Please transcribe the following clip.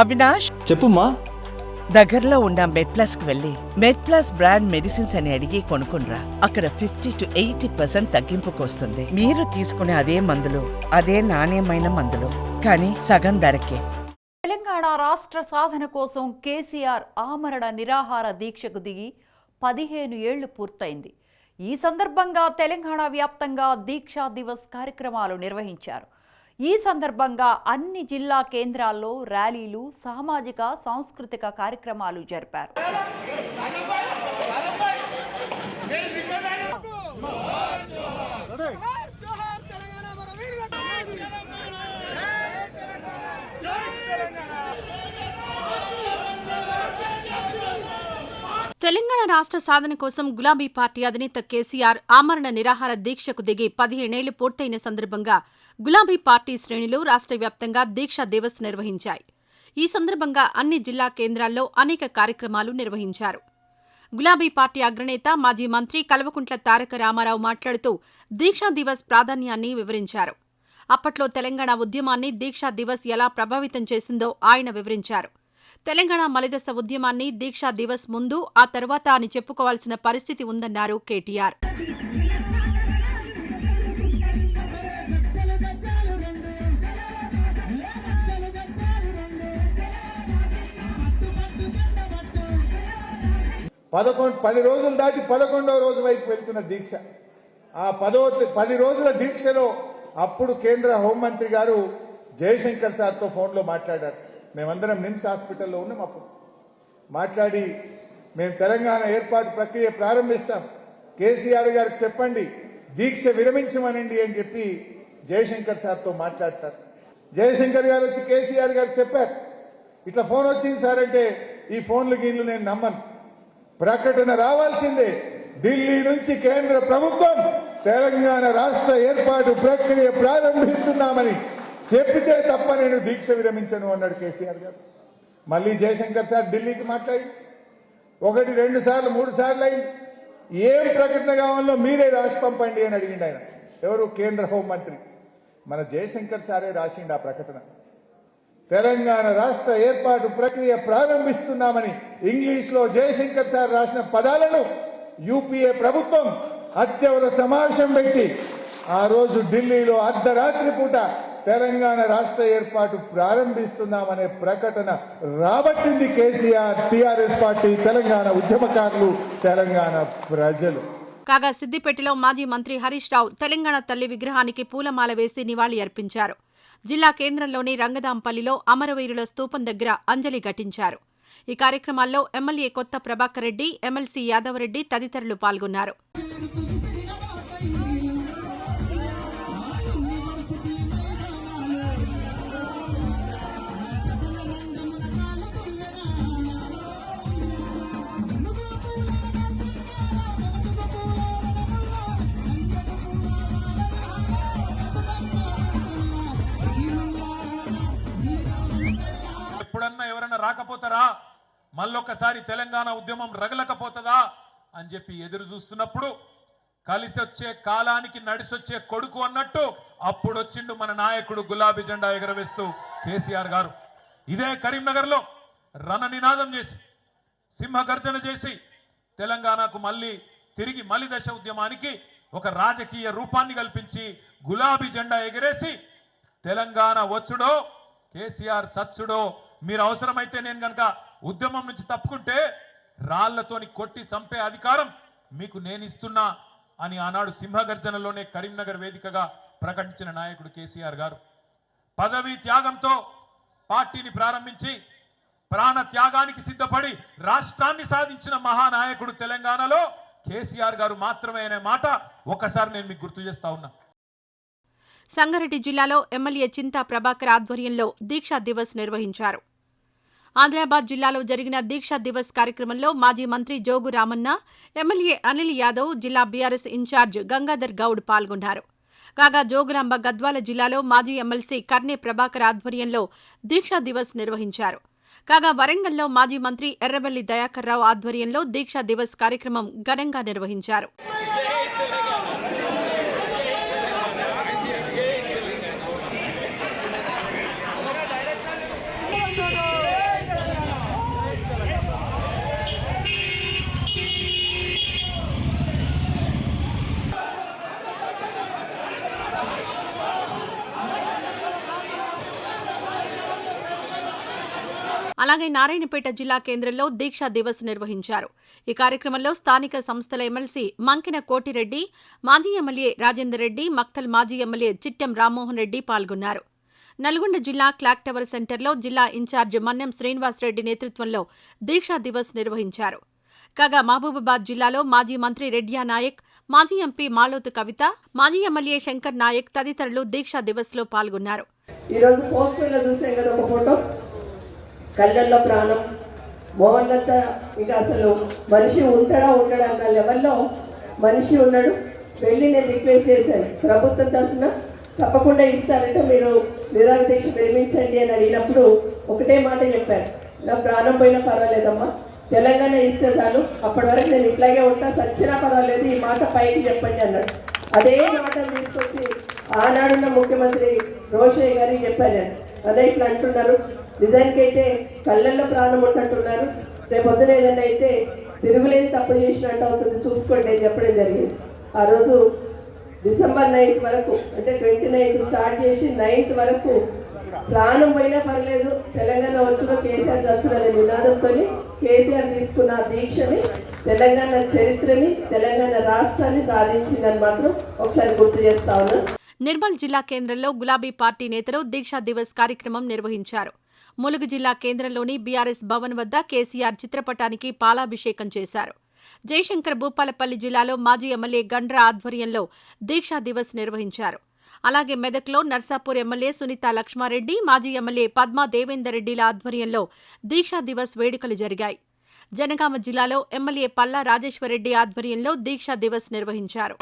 అవినాష్? చెప్పుమా దగ్గరలో ఉన్న మెడ్ ప్లస్కు వెళ్ళి మెడ్ ప్లస్ బ్రాండ్ మెడిసిన్స్ అని అడిగి కొనుక్కునరా అక్కడ ఫిఫ్టీ టు ఎయిటీ పర్సెంట్ తగ్గింపుకు వస్తుంది మీరు తీసుకునే అదే మందులు అదే నాణ్యమైన మందులు. కానీ సగం ధరకే. తెలంగాణ రాష్ట్ర సాధన కోసం కేసీఆర్ ఆమరణ నిరాహార దీక్షకు దిగి పదిహేను ఏళ్ళు పూర్తయింది. ఈ సందర్భంగా తెలంగాణ వ్యాప్తంగా దీక్షా దివస్ కార్యక్రమాలు నిర్వహించారు. ఈ సందర్భంగా అన్ని జిల్లా కేంద్రాల్లో ర్యాలీలు సామాజిక సాంస్కృతిక కార్యక్రమాలు జరిపారు. తెలంగాణ రాష్ట్ర సాధన కోసం గులాబీ పార్టీ అధినేత కేసీఆర్ ఆమరణ నిరాహార దీక్షకు దిగి పదిహేనేళ్ళు పూర్తయిన సందర్భంగా గులాబీ పార్టీ శ్రేణులు రాష్ట్ర వ్యాప్తంగా దీక్షా దివస్ నిర్వహించాయి. ఈ సందర్భంగా అన్ని జిల్లా కేంద్రాల్లో అనేక కార్యక్రమాలు నిర్వహించారు. గులాబీ పార్టీ అగ్రనేత మాజీ మంత్రి కల్వకుంట్ల తారక రామారావు మాట్లాడుతూ దీక్షా దివస్ ప్రాధాన్యాన్ని వివరించారు. అప్పట్లో తెలంగాణ ఉద్యమాన్ని దీక్షా దివస్ ఎలా ప్రభావితం చేసిందో ఆయన వివరించారు. తెలంగాణ మలిదశ ఉద్యమాన్ని దీక్షా దివస్ ముందు ఆ తర్వాత అని చెప్పుకోవాల్సిన పరిస్థితి ఉందన్నారు కేటీఆర్. పదకొండు పది రోజులు దాటి పదకొండవ రోజు వైపు వెళ్తున్న దీక్ష. ఆ పదో పది రోజుల దీక్షలో అప్పుడు కేంద్ర హోంమంత్రి గారు జయశంకర్ సార్తో ఫోన్లో మాట్లాడారు. మేమందరం నిమ్స్ హాస్పిటల్లో ఉన్నాం. అప్పుడు మాట్లాడి మేము తెలంగాణ ఏర్పాటు ప్రక్రియ ప్రారంభిస్తాం. కేసీఆర్ గారికి చెప్పండి దీక్ష విరమించమనండి అని చెప్పి జయశంకర్ సార్తో మాట్లాడతారు. జయశంకర్ గారు వచ్చి కేసీఆర్ గారికి చెప్పారు. ఇట్లా ఫోన్ వచ్చింది సార్ అంటే ఈ ఫోన్లు గీన్లు నేను నమ్మను. ప్రకటన రావాల్సిందే. ఢిల్లీ నుంచి కేంద్ర ప్రభుత్వం తెలంగాణ రాష్ట్ర ఏర్పాటు ప్రక్రియ ప్రారంభిస్తున్నామని చెప్పితే తప్ప నేను దీక్ష విరమించను అన్నాడు కేసీఆర్ గారు. మళ్ళీ జయశంకర్ సార్ ఢిల్లీకి మాట్లాడి. ఒకటి రెండు సార్లు మూడు సార్లు అయింది. ఏం ప్రకటన కావాలో మీరే రాసి పంపండి అని అడిగిండు ఆయన. ఎవరు? కేంద్ర హోంమంత్రి మన జయశంకర్ సారే రాసిండు ఆ ప్రకటన. తెలంగాణ రాష్ట్ర ఏర్పాటు ప్రక్రియ ప్రారంభిస్తున్నామని ఇంగ్లీష్లో జయశంకర్ సార్ రాసిన పదాలను యూపీఏ ప్రభుత్వం అత్యవర సమావేశం పెట్టి ఆ రోజు ఢిల్లీలో అర్ధరాత్రి పూట తెలంగాణ రాష్ట్ర ఏర్పాటు ప్రారంభిస్తున్నామనే ప్రకటన రాబట్టింది కేసీఆర్ టీఆర్ఎస్ పార్టీ తెలంగాణ ఉద్యమకారులు తెలంగాణ ప్రజలు. కాగా సిద్దిపేటలో మాజీ మంత్రి హరీష్ రావు తెలంగాణ తల్లి విగ్రహానికి పూలమాల వేసి నివాళి అర్పించారు. జిల్లా కేంద్రంలోని రంగదాంపల్లిలో అమరవీరుల స్తూపం దగ్గర అంజలి ఘటించారు. ఈ కార్యక్రమాల్లో ఎమ్మెల్యే కొత్త ప్రభాకర్ రెడ్డి ఎమ్మెల్సీ యాదవరెడ్డి తదితరులు పాల్గొన్నారు. రాకపోతారా? మళ్ళొకసారి తెలంగాణ ఉద్యమం రగలకపోతుందా? అని చెప్పి ఎదురు చూస్తున్నప్పుడు కలిసి వచ్చే కాలానికి నడిసొచ్చే కొడుకు అన్నట్టు అప్పుడు వచ్చిండు మన నాయకుడు గులాబీ జెండా ఎగరవేస్తూ కేసీఆర్ గారు. ఇదే కరీంనగర్లో రణ నినాదం చేసి సింహగర్జన చేసి తెలంగాణకు మళ్ళీ తిరిగి మలి దశ ఉద్యమానికి ఒక రాజకీయ రూపాన్ని కల్పించి గులాబీ జెండా ఎగరేసి తెలంగాణ వచ్చుడో కేసీఆర్ సచ్చుడో మీరు అవసరమైతే నేను కనుక ఉద్యమం నుంచి తప్పుకుంటే రాళ్ళతోని కొట్టి చంపే అధికారం మీకు నేను ఇస్తున్నా అని ఆనాడు సింహగర్జనలోనే కరీంనగర్ వేదికగా ప్రకటించిన నాయకుడు కేసీఆర్ గారు. పదవీ త్యాగంతో పార్టీని ప్రారంభించి ప్రాణ త్యాగానికి సిద్ధపడి రాష్ట్రాన్ని సాధించిన మహానాయకుడు తెలంగాణలో కేసీఆర్ గారు మాత్రమే అనే మాట ఒకసారి నేను మీకు గుర్తు చేస్తా ఉన్నా. సంగారెడ్డి జిల్లాలో ఎమ్మెల్యే చింతా ప్రభాకర్ ఆధ్వర్యంలో దీక్షా దివస్ నిర్వహించారు. ఆదిలాబాద్ జిల్లాలో జరిగిన దీక్షా దివస్ కార్యక్రమంలో మాజీ మంత్రి జోగు రామన్న ఎమ్మెల్యే అనిల్ యాదవ్ జిల్లా బీఆర్ఎస్ ఇన్ఛార్జ్ గంగాధర్ గౌడ్ పాల్గొన్నారు. కాగా జోగులాంబ గద్వాల జిల్లాలో మాజీ ఎమ్మెల్సీ కర్నే ప్రభాకర్ ఆధ్వర్యంలో దీక్షా దివస్ నిర్వహించారు. కాగా వరంగల్లో మాజీ మంత్రి ఎర్రబెల్లి దయాకర్ రావు ఆధ్వర్యంలో దీక్షా దివస్ కార్యక్రమం ఘనంగా నిర్వహించారు. అలాగే నారాయణపేట జిల్లా కేంద్రంలో దీక్షా దివస్ నిర్వహించారు. ఈ కార్యక్రమంలో స్థానిక సంస్థల ఎమ్మెల్సీ మంకిన కోటిరెడ్డి మాజీ ఎమ్మెల్యే రాజేందర్ రెడ్డి మక్తల్ మాజీ ఎమ్మెల్యే చిట్టెం రామ్మోహన్ రెడ్డి పాల్గొన్నారు. నల్గొండ జిల్లా క్లాక్ టవర్ సెంటర్లో జిల్లా ఇన్ఛార్జ్ మన్నెం శ్రీనివాసరెడ్డి నేతృత్వంలో దీక్షా దివస్ నిర్వహించారు. కాగా మహబూబాబాద్ జిల్లాలో మాజీ మంత్రి రెడ్యా నాయక్ మాజీ ఎంపీ మాలోతు కవిత మాజీ ఎమ్మెల్యే శంకర్ నాయక్ తదితరులు దీక్షా దివస్లో పాల్గొన్నారు. ఈరోజు పోస్టర్లో చూసాం కదా ఒక ఫోటో. కళ్ళల్లో ప్రాణం మోహన్లంతా ఇంకా అసలు మనిషి ఉంటాడా ఉంటాడా అన్న లెవెల్లో మనిషి ఉన్నాడు. వెళ్ళి నేను రిక్వెస్ట్ చేశాను. ప్రభుత్వం తరఫున తప్పకుండా ఇస్తారంటే మీరు నిరాహార దీక్ష ప్రేమించండి అని అడిగినప్పుడు ఒకటే మాట చెప్పారు. నా ప్రాణం పోయినా పర్వాలేదమ్మా. తెలంగాణ ఇస్తే చాలు. అప్పటి వరకు నేను ఇట్లాగే ఉంటా. సచ్చినా పర్వాలేదు. ఈ మాట పైకి చెప్పండి అన్నాడు. అదే మాట తీసుకొచ్చి ఆనాడున్న ముఖ్యమంత్రి రోషయ్య గారికి చెప్పాను అదే ఇట్లా అంటున్నారు. నిజానికి అయితే కళ్ళల్లో ప్రాణం ఉంటుంటున్నారు రేపు పొద్దున ఏదైనా అయితే తిరుగులేని తప్పు చేసినట్టు అవుతుంది. చూసుకోండి అని చెప్పడం జరిగింది. ఆ రోజు డిసెంబర్ నైన్త్ వరకు అంటే ట్వంటీ నైన్త్ స్టార్ట్ చేసి నైన్త్ వరకు ప్రాణం పోయినా పర్లేదు. తెలంగాణ వచ్చిన కేసీఆర్ చచ్చుడనే నినాదంతో కేసీఆర్ తీసుకున్న దీక్షని తెలంగాణ చరిత్రని తెలంగాణ రాష్ట్రాన్ని సాధించిందని మాత్రం ఒకసారి గుర్తు చేస్తా ఉన్నాను నిర్మల్ జిల్లా కేంద్రంలో గులాబీ పార్టీ నేతలు దీక్షా దివస్ కార్యక్రమం నిర్వహించారు. ములుగు జిల్లా కేంద్రంలోని బీఆర్ఎస్ భవన్ వద్ద కేసీఆర్ చిత్రపటానికి పాలాభిషేకం చేశారు. జయశంకర్ భూపాలపల్లి జిల్లాలో మాజీ ఎమ్మెల్యే గండ్ర ఆధ్వర్యంలో దీక్షా దివస్ నిర్వహించారు. అలాగే మెదక్లో నర్సాపూర్ ఎమ్మెల్యే సునీత లక్ష్మారెడ్డి మాజీ ఎమ్మెల్యే పద్మా దేవేందర్ రెడ్డిల ఆధ్వర్యంలో దీక్షా దివస్ వేడుకలు జరిగాయి. జనగామ జిల్లాలో ఎమ్మెల్యే పల్లా రాజేశ్వరరెడ్డి ఆధ్వర్యంలో దీక్షా దివస్ నిర్వహించారు.